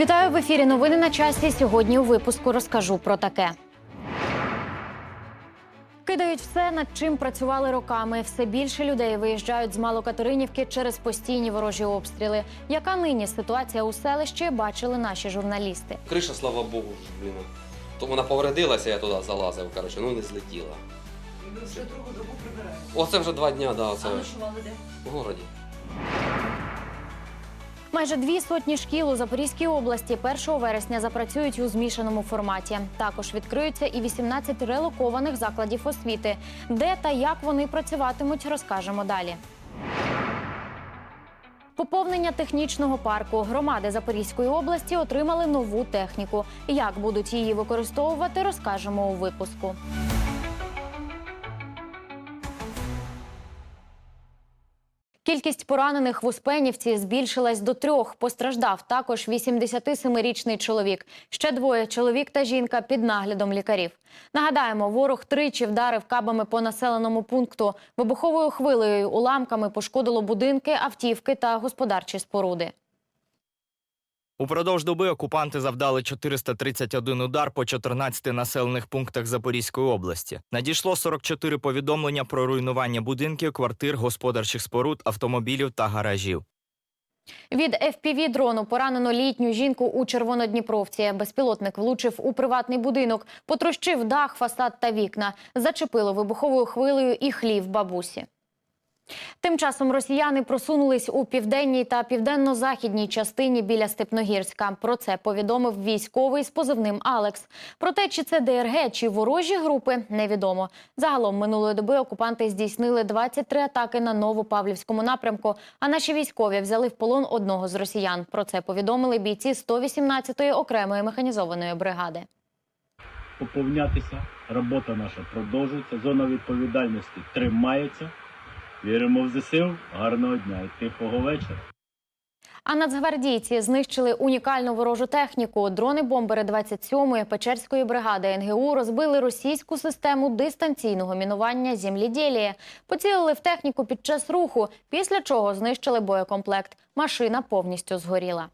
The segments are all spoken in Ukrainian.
Вітаю в ефірі. Новини на часі. Сьогодні у випуску розкажу про таке. Кидають все, над чим працювали роками. Все більше людей виїжджають з Малокатеринівки через постійні ворожі обстріли. Яка нині ситуація у селищі, бачили наші журналісти. Криша, слава Богу, блін. То вона повредилася, я туди залазив, коротше, ну не злетіла. Ви вже другу добу прибираєте. Оце вже два дня, да, оце А ночували де? в городі. Майже дві сотні шкіл у Запорізькій області 1 вересня запрацюють у змішаному форматі. Також відкриються і 18 релокованих закладів освіти. Де та як вони працюватимуть, розкажемо далі. Поповнення технічного парку громади Запорізької області отримали нову техніку. Як будуть її використовувати, розкажемо у випуску. Кількість поранених в Успенівці збільшилась до трьох. Постраждав також 87-річний чоловік. Ще двоє чоловік та жінка під наглядом лікарів. Нагадаємо, ворог тричі вдарив кабами по населеному пункту. Вибуховою хвилею уламками пошкодило будинки, автівки та господарчі споруди. Упродовж доби окупанти завдали 431 удар по 14 населених пунктах Запорізької області. Надійшло 44 повідомлення про руйнування будинків, квартир, господарчих споруд, автомобілів та гаражів. Від fpv дрону поранено літню жінку у Червонодніпровці. Безпілотник влучив у приватний будинок, потрощив дах, фасад та вікна. Зачепило вибуховою хвилею і хлів бабусі. Тим часом росіяни просунулись у південній та південно-західній частині біля Степногірська. Про це повідомив військовий з позивним Алекс. Проте, чи це ДРГ, чи ворожі групи, невідомо. Загалом минулої доби окупанти здійснили 23 атаки на Новопавлівському напрямку. А наші військові взяли в полон одного з росіян. Про це повідомили бійці 118-ї окремої механізованої бригади. поповнятися. Робота наша продовжується. Зона відповідальності тримається. Віримо в ЗСУ. Гарного дня і тихого вечора. А нацгвардійці знищили унікальну ворожу техніку. Дрони-бомбери 27-ї Печерської бригади НГУ розбили російську систему дистанційного мінування земліділія. Поцілили в техніку під час руху, після чого знищили боєкомплект. Машина повністю згоріла.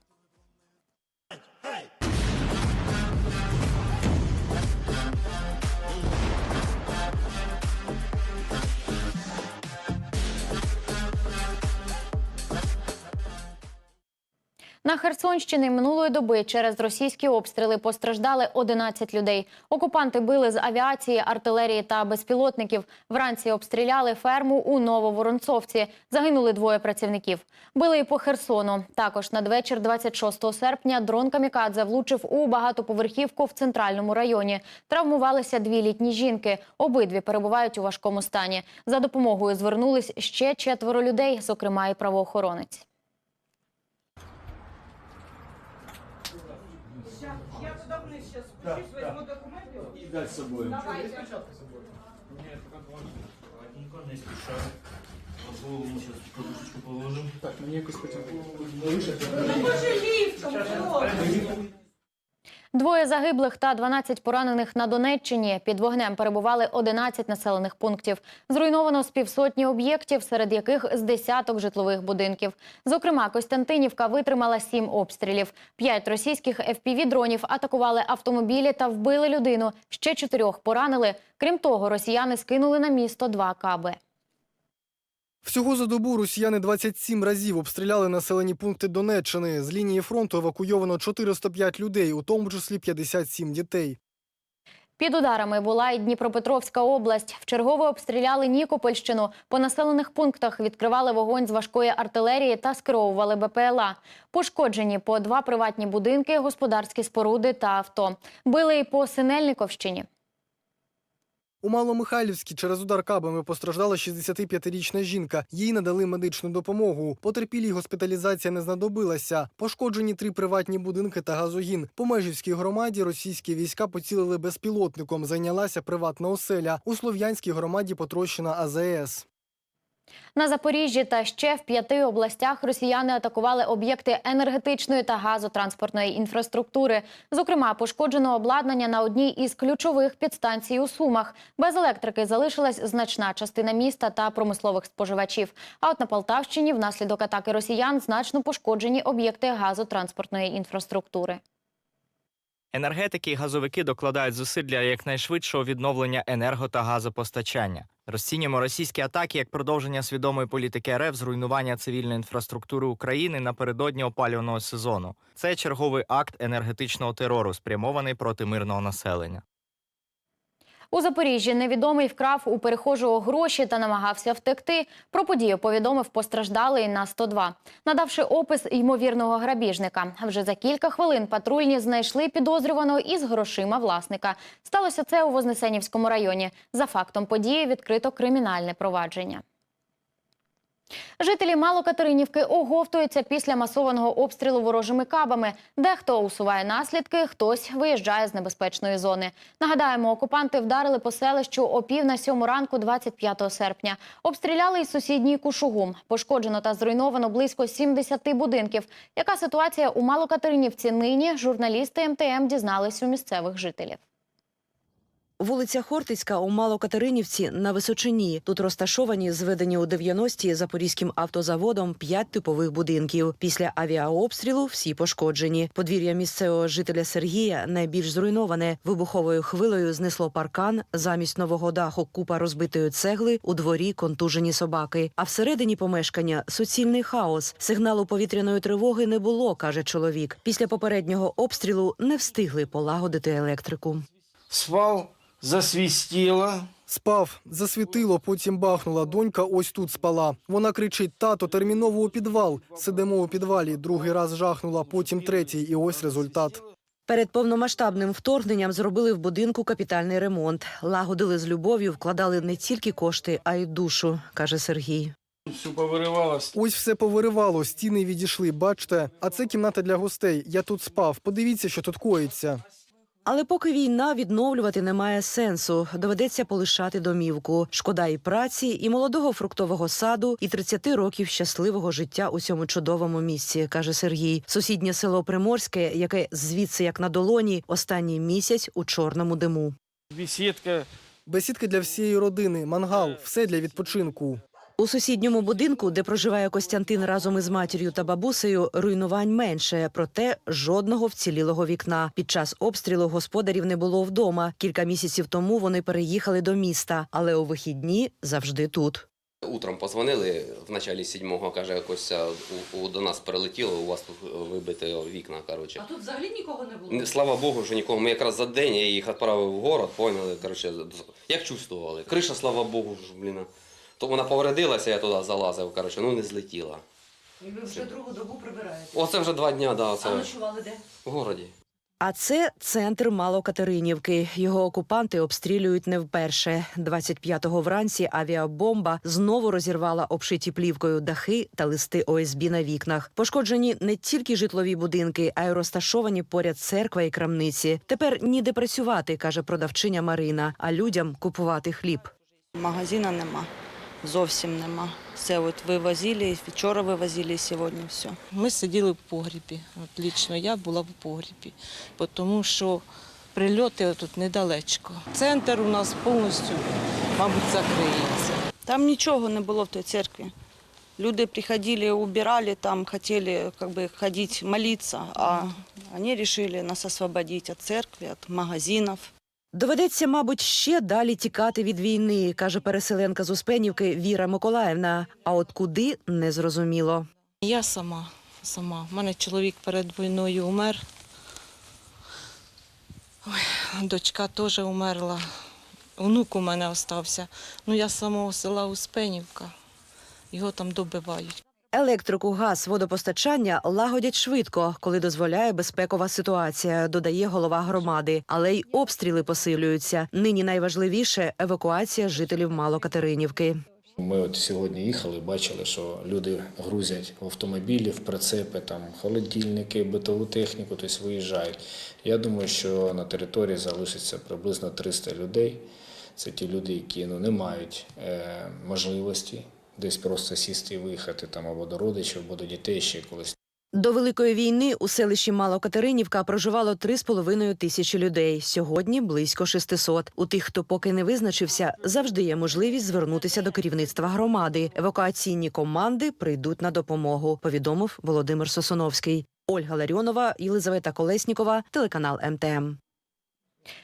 На Херсонщині минулої доби через російські обстріли постраждали 11 людей. Окупанти били з авіації, артилерії та безпілотників. Вранці обстріляли ферму у Нововоронцовці. Загинули двоє працівників. Били і по Херсону. Також надвечір 26 серпня дрон Камікадзе влучив у багатоповерхівку в центральному районі. Травмувалися дві літні жінки. Обидві перебувають у важкому стані. За допомогою звернулись ще четверо людей, зокрема і правоохоронець. Я туди вниз зараз спущусь, візьму документи. І далі з собою. Давайте. Ладненько, не спішай. Голову зараз подушечку положимо. Так, мені якось потім залишити. Ну, може, ліфтом, хлопці. Двоє загиблих та 12 поранених на Донеччині. Під вогнем перебували 11 населених пунктів. Зруйновано з півсотні об'єктів, серед яких з десяток житлових будинків. Зокрема, Костянтинівка витримала сім обстрілів. П'ять російських FPV-дронів атакували автомобілі та вбили людину. Ще чотирьох поранили. Крім того, росіяни скинули на місто два каби. Всього за добу росіяни 27 разів обстріляли населені пункти Донеччини. З лінії фронту евакуйовано 405 людей, у тому числі 57 дітей. Під ударами була і Дніпропетровська область. Вчергово обстріляли Нікопольщину. По населених пунктах відкривали вогонь з важкої артилерії та скеровували БПЛА. Пошкоджені по два приватні будинки, господарські споруди та авто. Били і по Синельниковщині. У Маломихайлівській через удар кабами постраждала 65-річна жінка. Їй надали медичну допомогу. Потерпілій госпіталізація не знадобилася. Пошкоджені три приватні будинки та газогін. По Межівській громаді російські війська поцілили безпілотником. Зайнялася приватна оселя. У Слов'янській громаді потрощена АЗС. На Запоріжжі та ще в п'яти областях росіяни атакували об'єкти енергетичної та газотранспортної інфраструктури. Зокрема, пошкоджено обладнання на одній із ключових підстанцій у Сумах. Без електрики залишилась значна частина міста та промислових споживачів. А от на Полтавщині внаслідок атаки росіян значно пошкоджені об'єкти газотранспортної інфраструктури. Енергетики і газовики докладають зусиль для якнайшвидшого відновлення енерго та газопостачання. Розцінюємо російські атаки як продовження свідомої політики РФ зруйнування цивільної інфраструктури України напередодні опалювального сезону. Це черговий акт енергетичного терору, спрямований проти мирного населення. У Запоріжжі невідомий вкрав у перехожого гроші та намагався втекти. Про подію повідомив постраждалий на 102, надавши опис ймовірного грабіжника. Вже за кілька хвилин патрульні знайшли підозрюваного із грошима власника. Сталося це у Вознесенівському районі. За фактом події відкрито кримінальне провадження. Жителі Малокатеринівки оговтуються після масованого обстрілу ворожими кабами. Дехто усуває наслідки, хтось виїжджає з небезпечної зони. Нагадаємо, окупанти вдарили по селищу о пів на сьому ранку 25 серпня. Обстріляли й сусідній Кушугум. Пошкоджено та зруйновано близько 70 будинків. Яка ситуація у Малокатеринівці нині? Журналісти МТМ дізнались у місцевих жителів. Вулиця Хортицька у Малокатеринівці на Височині. Тут розташовані зведені у 90-ті Запорізьким автозаводом п'ять типових будинків. Після авіаобстрілу всі пошкоджені. Подвір'я місцевого жителя Сергія найбільш зруйноване. Вибуховою хвилею знесло паркан. Замість нового даху купа розбитої цегли. У дворі контужені собаки. А всередині помешкання суцільний хаос. Сигналу повітряної тривоги не було, каже чоловік. Після попереднього обстрілу не встигли полагодити електрику. Спав, засвістіло. Спав, засвітило, потім бахнула. Донька ось тут спала. Вона кричить: тато, терміново у підвал. Сидимо у підвалі. Другий раз жахнула, потім третій, і ось результат. Перед повномасштабним вторгненням зробили в будинку капітальний ремонт. Лагодили з любов'ю, вкладали не тільки кошти, а й душу, каже Сергій. Все повиривалося. Ось все повиривало, стіни відійшли. Бачите, а це кімната для гостей. Я тут спав. Подивіться, що тут коїться. Але поки війна відновлювати немає сенсу. Доведеться полишати домівку. Шкода і праці, і молодого фруктового саду, і 30 років щасливого життя у цьому чудовому місці, каже Сергій. Сусіднє село Приморське, яке звідси як на долоні, останній місяць у чорному диму. Бесідка. Бесідки для всієї родини, мангал, все для відпочинку. У сусідньому будинку, де проживає Костянтин разом із матір'ю та бабусею, руйнувань менше, проте жодного вцілілого вікна. Під час обстрілу господарів не було вдома. Кілька місяців тому вони переїхали до міста, але у вихідні завжди тут. Утром позвонили в началі сьомого, каже, Костя, у, у, до нас прилетіло, у вас тут вибите вікна, коротше. А тут взагалі нікого не було? Не- Слава Богу, що нікого. Ми якраз за день я їх відправив в город, поняли, коротше, як чувствували. Криша, слава Богу, ж, блін. То вона повредилася, я туди залазив, коротше, ну не злетіла. І ви вже другу добу прибираєте. Оце вже два дня, да, А це ночували де? в городі. А це центр Малокатеринівки. Його окупанти обстрілюють не вперше. 25-го вранці авіабомба знову розірвала обшиті плівкою дахи та листи ОСБ на вікнах. Пошкоджені не тільки житлові будинки, а й розташовані поряд церква і крамниці. Тепер ніде працювати, каже продавчиня Марина, а людям купувати хліб. Магазина нема. Зовсім нема. Все от вивозили, вчора вивозили, і сьогодні все. Ми сиділи в погрібі. От лічно я була в погрібі, тому що прильоти тут недалечко. Центр у нас повністю, мабуть, закриється. Там нічого не було в той церкві. Люди приходили, убирали там, хотели как бы ходить молиться, а они решили нас освободить от церкви, от магазинов. Доведеться, мабуть, ще далі тікати від війни, каже переселенка з Успенівки Віра Миколаївна. А от куди не зрозуміло. Я сама, сама. У мене чоловік перед війною умер. Ой, дочка теж умерла. Онук у мене остався. Ну, я самого села Успенівка. Його там добивають. Електрику, газ, водопостачання лагодять швидко, коли дозволяє безпекова ситуація, додає голова громади. Але й обстріли посилюються. Нині найважливіше евакуація жителів Малокатеринівки. Ми от сьогодні їхали, бачили, що люди грузять в автомобілі, в прицепи, там холодильники, битову техніку, тобто виїжджають. Я думаю, що на території залишиться приблизно 300 людей. Це ті люди, які ну, не мають е, можливості десь просто сісти і виїхати там або до родичів, або до дітей ще колись. До Великої війни у селищі Малокатеринівка проживало 3,5 тисячі людей. Сьогодні близько 600. У тих, хто поки не визначився, завжди є можливість звернутися до керівництва громади. Евакуаційні команди прийдуть на допомогу, повідомив Володимир Сосоновський. Ольга Ларіонова, Єлизавета Колеснікова, телеканал МТМ.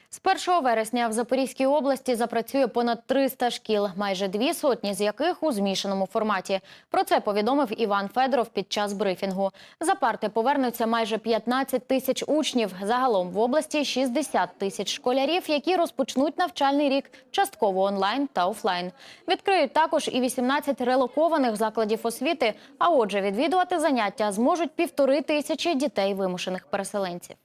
З 1 вересня в Запорізькій області запрацює понад 300 шкіл, майже дві сотні з яких у змішаному форматі. Про це повідомив Іван Федоров під час брифінгу. За парти повернуться майже 15 тисяч учнів. Загалом в області 60 тисяч школярів, які розпочнуть навчальний рік частково онлайн та офлайн. Відкриють також і 18 релокованих закладів освіти. А отже, відвідувати заняття зможуть півтори тисячі дітей вимушених переселенців.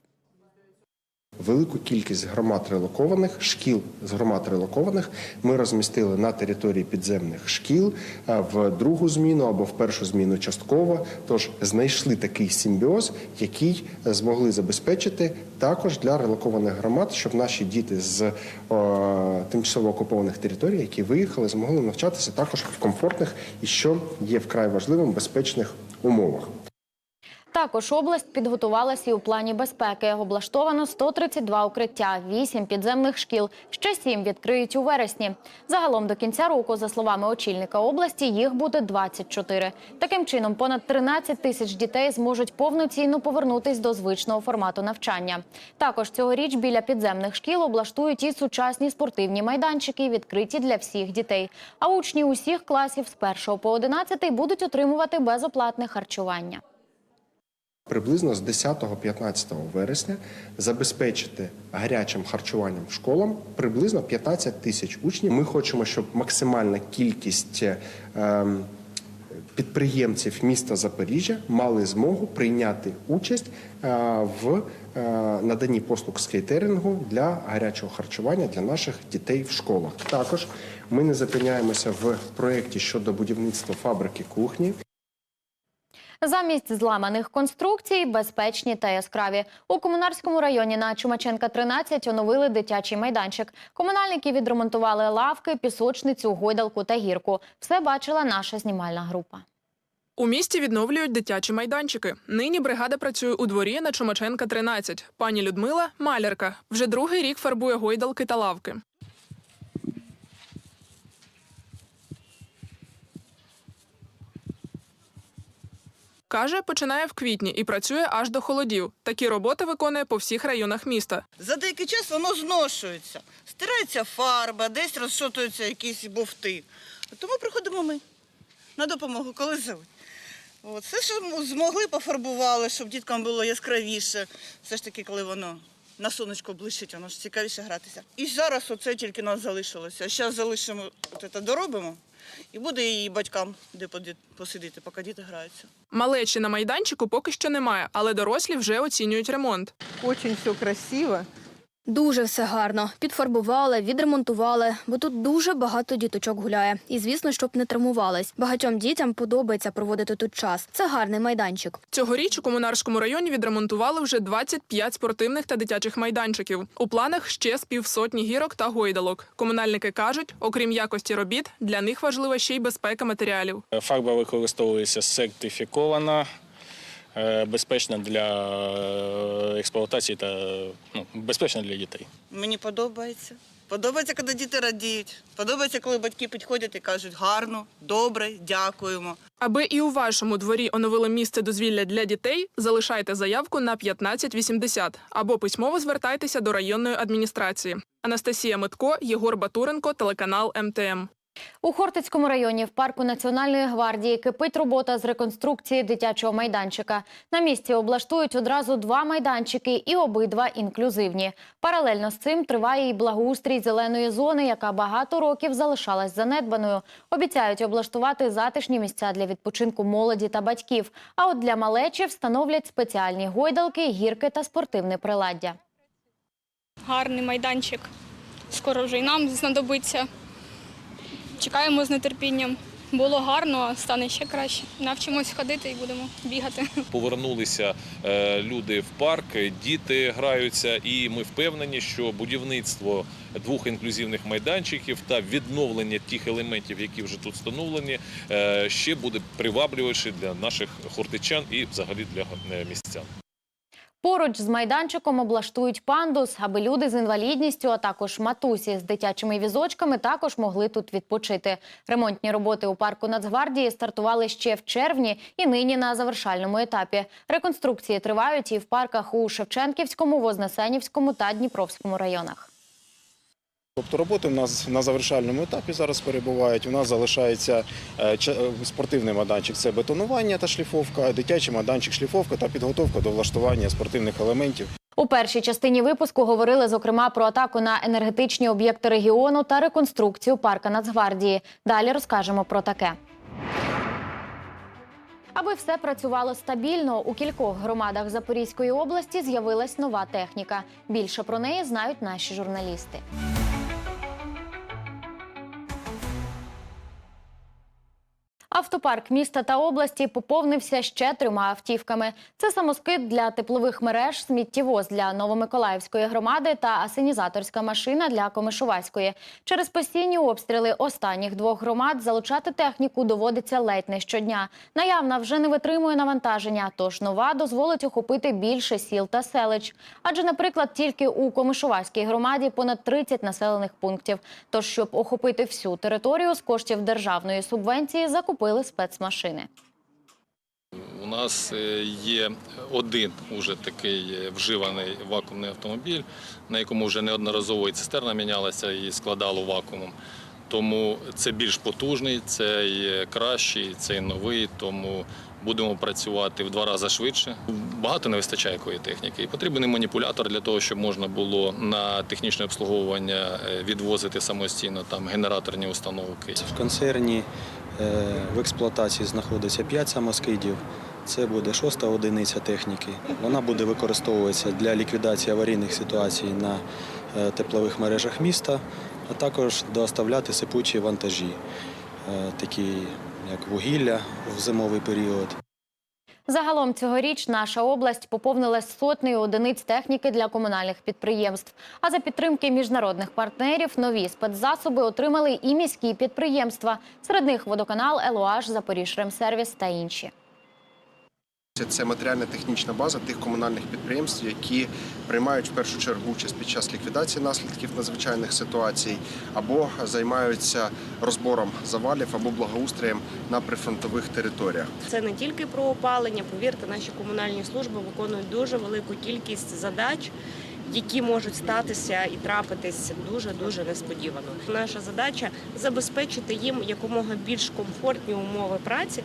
Велику кількість громад релокованих, шкіл з громад релокованих ми розмістили на території підземних шкіл в другу зміну або в першу зміну частково. Тож знайшли такий симбіоз, який змогли забезпечити також для релокованих громад, щоб наші діти з о, тимчасово окупованих територій, які виїхали, змогли навчатися також в комфортних і що є вкрай важливим безпечних умовах. Також область підготувалася і у плані безпеки. Облаштовано 132 укриття, 8 підземних шкіл. Ще 7 відкриють у вересні. Загалом до кінця року, за словами очільника області, їх буде 24. Таким чином, понад 13 тисяч дітей зможуть повноцінно повернутись до звичного формату навчання. Також цьогоріч біля підземних шкіл облаштують і сучасні спортивні майданчики, відкриті для всіх дітей. А учні усіх класів з 1 по 11 будуть отримувати безоплатне харчування. Приблизно з 10-15 вересня забезпечити гарячим харчуванням школам приблизно 15 тисяч учнів. Ми хочемо, щоб максимальна кількість ем, підприємців міста Запоріжжя мали змогу прийняти участь е, в е, наданні послуг з кейтерингу для гарячого харчування для наших дітей в школах. Також ми не зупиняємося в проєкті щодо будівництва фабрики кухні. Замість зламаних конструкцій безпечні та яскраві. У комунарському районі на Чумаченка 13 оновили дитячий майданчик. Комунальники відремонтували лавки, пісочницю, гойдалку та гірку. Все бачила наша знімальна група. У місті відновлюють дитячі майданчики. Нині бригада працює у дворі на Чумаченка 13. Пані Людмила малярка. Вже другий рік фарбує гойдалки та лавки. Каже, починає в квітні і працює аж до холодів. Такі роботи виконує по всіх районах міста. За деякий час воно зношується. Стирається фарба, десь розшотуються якісь бовти. Тому приходимо ми на допомогу, коли зовуть. Все, що змогли, пофарбували, щоб діткам було яскравіше. Все ж таки, коли воно на сонечко блищить, воно ж цікавіше гратися. І зараз оце тільки нас залишилося. А зараз залишимо, от це доробимо, і буде її батькам де поди- посидіти, поки діти граються. Малечі на майданчику поки що немає, але дорослі вже оцінюють ремонт. Дуже все красиво. Дуже все гарно. Підфарбували, відремонтували, бо тут дуже багато діточок гуляє. І звісно, щоб не травмувались. Багатьом дітям подобається проводити тут час. Це гарний майданчик. Цьогоріч у комунарському районі відремонтували вже 25 спортивних та дитячих майданчиків. У планах ще з півсотні гірок та гойдалок. Комунальники кажуть, окрім якості робіт, для них важлива ще й безпека матеріалів. Фарба використовується сертифікована, безпечна для е, експлуатації та ну, безпечна для дітей. Мені подобається. Подобається, коли діти радіють. Подобається, коли батьки підходять і кажуть гарно, добре, дякуємо. Аби і у вашому дворі оновили місце дозвілля для дітей, залишайте заявку на 1580 або письмово звертайтеся до районної адміністрації. Анастасія Митко, Єгор Батуренко, телеканал МТМ. У Хортицькому районі в парку Національної гвардії кипить робота з реконструкції дитячого майданчика. На місці облаштують одразу два майданчики і обидва інклюзивні. Паралельно з цим триває і благоустрій зеленої зони, яка багато років залишалась занедбаною. Обіцяють облаштувати затишні місця для відпочинку молоді та батьків. А от для малечі встановлять спеціальні гойдалки, гірки та спортивне приладдя. Гарний майданчик. Скоро вже і нам знадобиться. Чекаємо з нетерпінням. було гарно, стане ще краще. Навчимось ходити і будемо бігати. Повернулися е, люди в парк, діти граються, і ми впевнені, що будівництво двох інклюзивних майданчиків та відновлення тих елементів, які вже тут встановлені, е, ще буде приваблювачі для наших хортичан і взагалі для е, містян. Поруч з майданчиком облаштують пандус, аби люди з інвалідністю, а також матусі з дитячими візочками також могли тут відпочити. Ремонтні роботи у парку Нацгвардії стартували ще в червні і нині на завершальному етапі. Реконструкції тривають і в парках у Шевченківському, Вознесенівському та Дніпровському районах. Тобто роботи у нас на завершальному етапі зараз перебувають. У нас залишається е, е, спортивний майданчик це бетонування та шліфовка, дитячий майданчик, шліфовка та підготовка до влаштування спортивних елементів. У першій частині випуску говорили зокрема про атаку на енергетичні об'єкти регіону та реконструкцію парка Нацгвардії. Далі розкажемо про таке. Аби все працювало стабільно, у кількох громадах Запорізької області з'явилась нова техніка. Більше про неї знають наші журналісти. Автопарк міста та області поповнився ще трьома автівками. Це самоскид для теплових мереж, сміттєвоз для Новомиколаївської громади та асенізаторська машина для Комишувацької. Через постійні обстріли останніх двох громад залучати техніку доводиться ледь не щодня. Наявна вже не витримує навантаження, тож нова дозволить охопити більше сіл та селищ. Адже, наприклад, тільки у Комишувацькій громаді понад 30 населених пунктів. Тож, щоб охопити всю територію з коштів державної субвенції, закупили спецмашини. У нас е, є один уже такий е, вживаний вакуумний автомобіль, на якому вже неодноразово і цистерна мінялася і складало вакуумом. Тому це більш потужний, цей кращий, цей новий, тому будемо працювати в два рази швидше. Багато не вистачає якої техніки. І потрібен і маніпулятор для того, щоб можна було на технічне обслуговування е, відвозити самостійно там генераторні установки. В концерні е, в експлуатації знаходиться 5 самоскидів. Це буде шоста одиниця техніки. Вона буде використовуватися для ліквідації аварійних ситуацій на е, теплових мережах міста, а також доставляти сипучі вантажі, е, такі як вугілля в зимовий період. Загалом цьогоріч наша область поповнилась сотнею одиниць техніки для комунальних підприємств. А за підтримки міжнародних партнерів нові спецзасоби отримали і міські підприємства. Серед них водоканал, ЕЛОАЖ, Запоріжремсервіс та інші. Це матеріально-технічна база тих комунальних підприємств, які приймають в першу чергу участь під час ліквідації наслідків надзвичайних ситуацій, або займаються розбором завалів або благоустроєм на прифронтових територіях. Це не тільки про опалення. Повірте, наші комунальні служби виконують дуже велику кількість задач, які можуть статися і трапитись дуже дуже несподівано. Наша задача забезпечити їм якомога більш комфортні умови праці.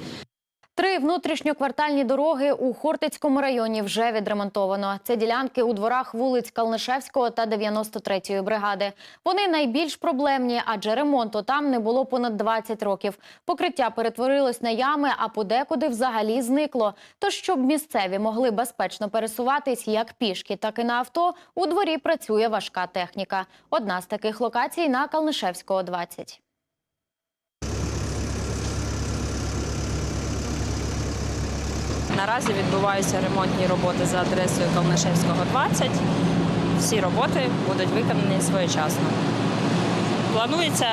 Три внутрішньоквартальні дороги у Хортицькому районі вже відремонтовано. Це ділянки у дворах вулиць Калнишевського та 93-ї бригади. Вони найбільш проблемні, адже ремонту там не було понад 20 років. Покриття перетворилось на ями, а подекуди взагалі зникло. Тож, щоб місцеві могли безпечно пересуватись як пішки, так і на авто, у дворі працює важка техніка. Одна з таких локацій на Калнишевського 20. Наразі відбуваються ремонтні роботи за адресою Калнишевського 20. Всі роботи будуть виконані своєчасно. Планується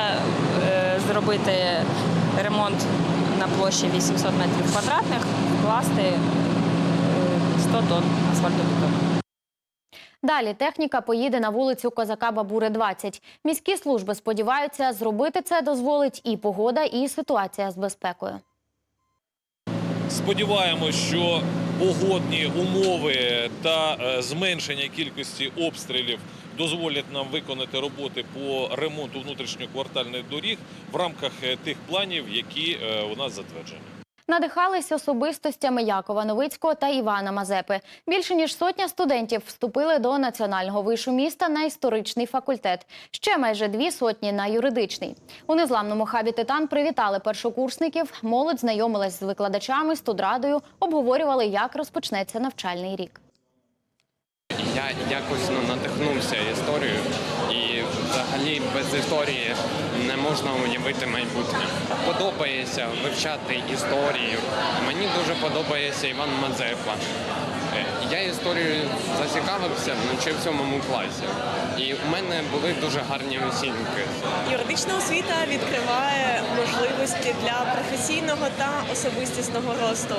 е, зробити ремонт на площі 800 метрів квадратних, вкласти е, 100 тонн асфальтобетону. Далі техніка поїде на вулицю Козака Бабури 20. Міські служби сподіваються, зробити це дозволить і погода, і ситуація з безпекою. Сподіваємось, що погодні умови та е, зменшення кількості обстрілів дозволять нам виконати роботи по ремонту внутрішньоквартальних доріг в рамках е, тих планів, які е, у нас затверджені. Надихались особистостями Якова Новицького та Івана Мазепи. Більше ніж сотня студентів вступили до національного вишу міста на історичний факультет. Ще майже дві сотні на юридичний. У незламному хабі Титан привітали першокурсників. Молодь знайомилась з викладачами, студрадою, обговорювали, як розпочнеться навчальний рік. я якось ну, надихнувся історією. Взагалі без історії не можна уявити майбутнє. Подобається вивчати історію. Мені дуже подобається Іван Мазепа. Е, Я історією зацікавився ще в сьомому класі. І у мене були дуже гарні оцінки. Юридична освіта відкриває можливості для професійного та особистісного росту.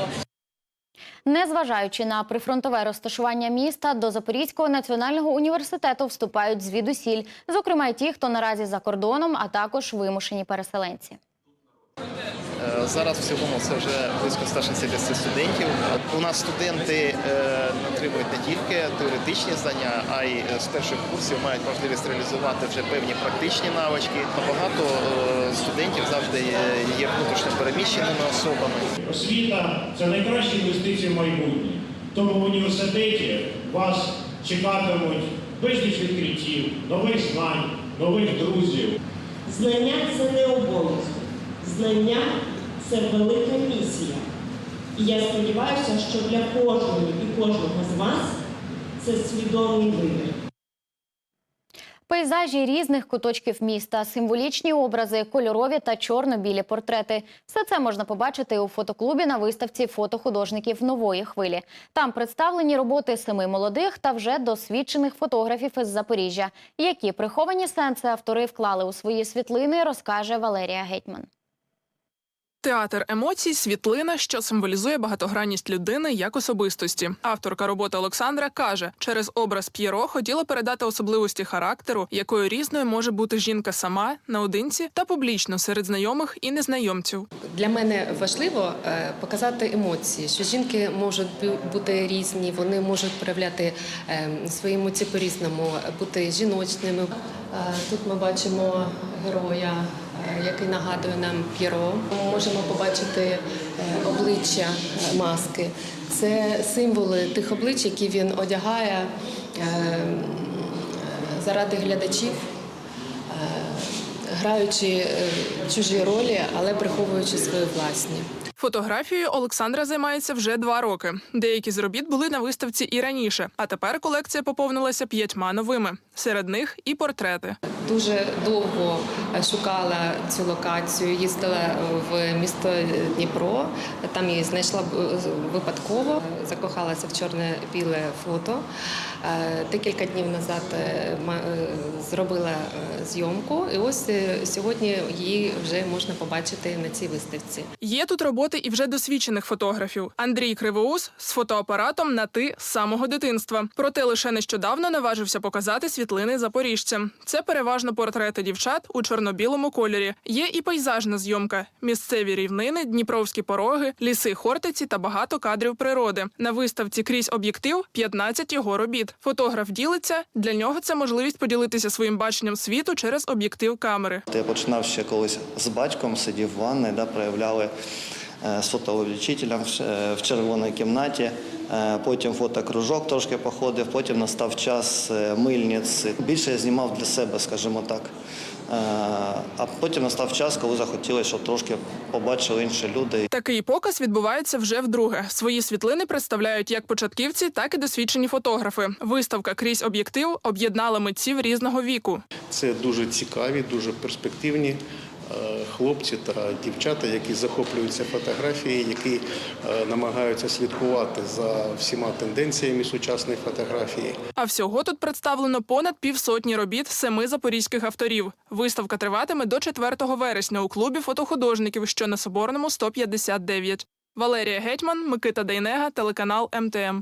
Незважаючи на прифронтове розташування міста, до Запорізького національного університету вступають звідусіль, зокрема й ті, хто наразі за кордоном, а також вимушені переселенці. Е, Зараз в цілому це вже близько 160 студентів. У нас студенти е, отримують не тільки теоретичні знання, а й з перших курсів мають можливість реалізувати вже певні практичні навички. Багато е, студентів завжди є- внутрішньо переміщеними особами. Освіта це найкращі інвестиції в майбутнє. Тому в університеті вас чекатимуть безліч відкриттів, нових знань, нових друзів. Знання це не обов'язок. Знання це велика місія. І я сподіваюся, що для кожної і кожного з вас це свідомий вибір. Пейзажі різних куточків міста, символічні образи, кольорові та чорно-білі портрети. Все це можна побачити у фотоклубі на виставці фотохудожників нової хвилі. Там представлені роботи семи молодих та вже досвідчених фотографів із Запоріжжя. Які приховані сенси автори вклали у свої світлини, розкаже Валерія Гетьман. Театр емоцій світлина, що символізує багатогранність людини як особистості. Авторка роботи Олександра каже, через образ П'єро хотіла передати особливості характеру, якою різною може бути жінка сама наодинці та публічно серед знайомих і незнайомців. Для мене важливо е, показати емоції, що жінки можуть бути різні, вони можуть проявляти е, свої емоції по-різному, бути жіночними. Е, Тут ми бачимо героя, який нагадує нам П'єро. Ми можемо побачити е, обличчя е, маски. Це символи тих облич, які він одягає е, заради глядачів граючи е, чужі ролі, але приховуючи свої власні. Фотографією Олександра займається вже два роки. Деякі з робіт були на виставці і раніше, а тепер колекція поповнилася п'ятьма новими. Серед них і портрети. Дуже довго е, шукала цю локацію, їздила в місто Дніпро. Там її знайшла е, випадково, закохалася в чорне-біле фото. Е, Декілька днів назад е, е, зробила е, зйомку, і ось е, сьогодні її вже можна побачити на цій виставці. Є тут роботи і вже досвідчених фотографів. Андрій Кривоус з фотоапаратом на ти з самого дитинства. Проте лише нещодавно наважився показати світлини запоріжцям. Це переважно портрети дівчат у чорно-білому кольорі. Є і пейзажна зйомка, місцеві рівнини, дніпровські пороги, ліси Хортиці та багато кадрів природи. На виставці крізь об'єктив 15 його робіт. Фотограф ділиться. Для нього це можливість поділитися своїм баченням світу через об'єктив камери. Я починав ще колись з батьком, сидів в ванні, да, проявляли з фотоувеличителем в ш- е, в червоній кімнаті. Е, Потім фотокружок трошки походив, потім настав час е, мильниць. Більше я знімав для себе, скажімо так. Е, А потім настав час, коли захотілося, щоб трошки побачили інші люди. Такий показ відбувається вже вдруге. Свої світлини представляють як початківці, так і досвідчені фотографи. Виставка крізь об'єктив об'єднала митців різного віку. Це дуже цікаві, дуже перспективні хлопці та дівчата, які захоплюються фотографією, які е, намагаються слідкувати за всіма тенденціями сучасної фотографії. А всього тут представлено понад півсотні робіт семи запорізьких авторів. Виставка триватиме до 4 вересня у клубі фотохудожників, що на Соборному 159. Валерія Гетьман, Микита Дейнега, телеканал МТМ.